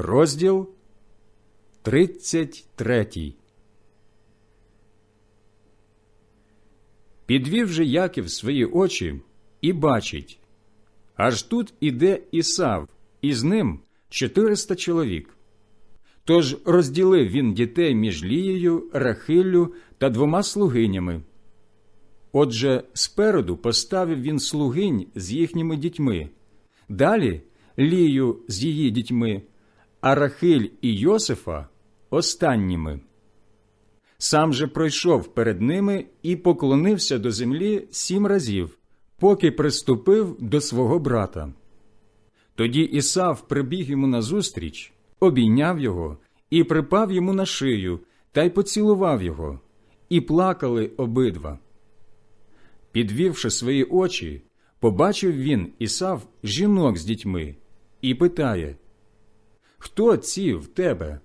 Розділ 33 Підвів же Яків свої очі і бачить, аж тут іде Ісав, і з ним 400 чоловік. Тож розділив він дітей між Лією, Рахиллю та двома слугинями. Отже, спереду поставив він слугинь з їхніми дітьми, далі Лію з її дітьми, а Рахиль і Йосифа останніми. Сам же пройшов перед ними і поклонився до землі сім разів, поки приступив до свого брата. Тоді Ісав прибіг йому назустріч, обійняв його і припав йому на шию та й поцілував його, і плакали обидва. Підвівши свої очі, побачив він Ісав жінок з дітьми і питає Хто ці в тебе?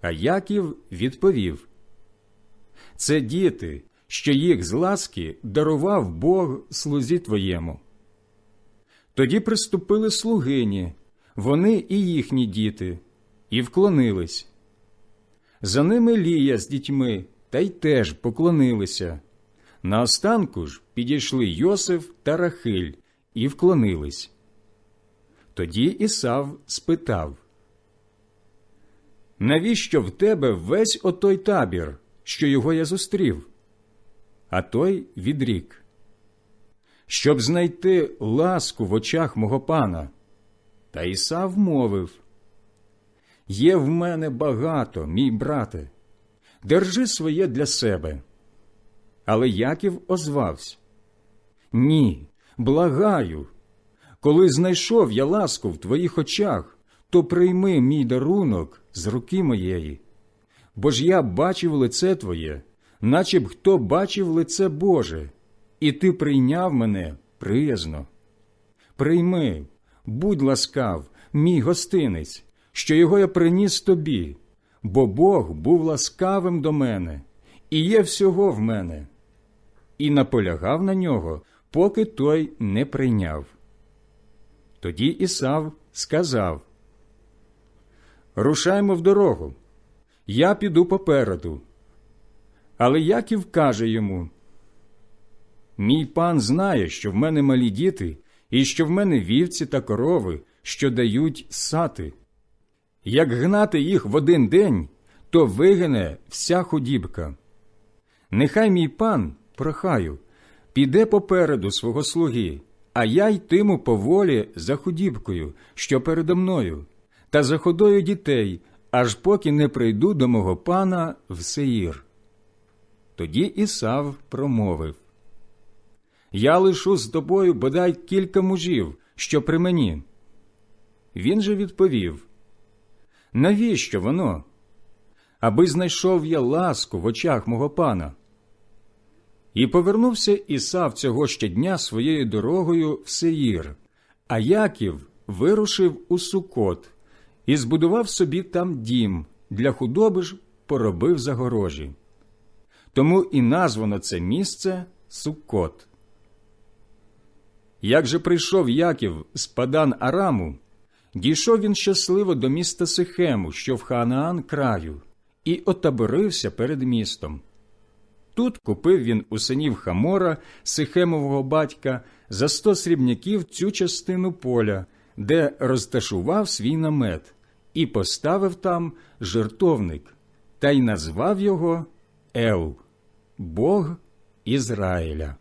А Яків відповів Це діти, що їх з ласки дарував Бог слузі твоєму. Тоді приступили слугині, вони і їхні діти, і вклонились. За ними Лія з дітьми та й теж поклонилися. Наостанку ж підійшли Йосиф та Рахиль і вклонились. Тоді Ісав спитав Навіщо в тебе весь отой табір, що його я зустрів? А той відрік. Щоб знайти ласку в очах мого пана. Та Ісав мовив Є в мене багато, мій брате, держи своє для себе. Але Яків озвався Ні, благаю. Коли знайшов я ласку в твоїх очах, то прийми мій дарунок з руки моєї. Бо ж я бачив лице Твоє, наче б хто бачив лице Боже, і ти прийняв мене приязно. Прийми, будь ласкав, мій гостинець, що його я приніс тобі, бо Бог був ласкавим до мене, і є всього в мене. І наполягав на нього, поки той не прийняв. Тоді Ісав сказав Рушаймо в дорогу, я піду попереду. Але Яків каже йому Мій пан знає, що в мене малі діти, і що в мене вівці та корови, що дають сати. Як гнати їх в один день, то вигине вся худібка. Нехай мій пан, прохаю, піде попереду свого слуги, а я йтиму поволі за худібкою, що передо мною, та за ходою дітей, аж поки не прийду до мого пана в Сеїр. Тоді Ісав промовив Я лишу з тобою бодай кілька мужів, що при мені. Він же відповів Навіщо воно? Аби знайшов я ласку в очах мого пана. І повернувся Ісав цього щодня своєю дорогою в Сеїр, а Яків вирушив у Сукот і збудував собі там дім, для худоби ж поробив загорожі. Тому і названо це місце Сукот. Як же прийшов Яків з Падан Араму, дійшов він щасливо до міста Сихему, що в Ханаан краю, і отаборився перед містом. Тут купив він у синів Хамора, Сихемового батька, за сто срібняків цю частину поля, де розташував свій намет, і поставив там жертовник, та й назвав його Ел, Бог Ізраїля.